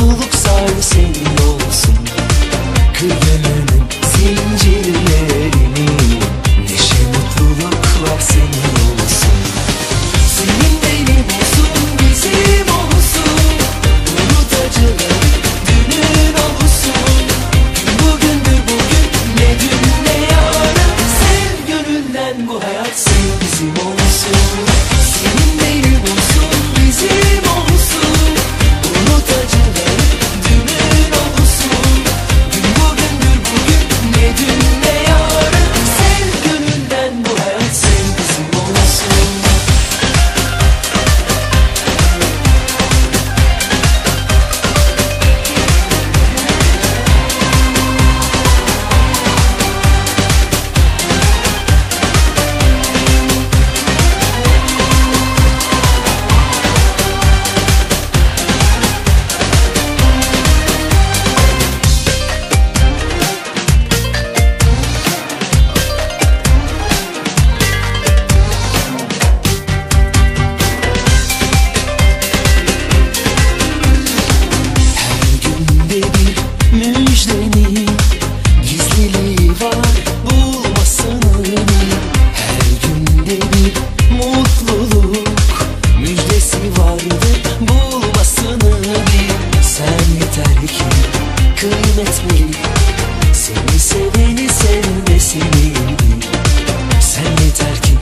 mutluluk sar seni Gizliliği var bulmasının Her günde bir mutluluk Müjdesi vardır bulmasını. Bir Sen yeter ki kıymet bil Seni seveni sevmesini bil. Sen yeter ki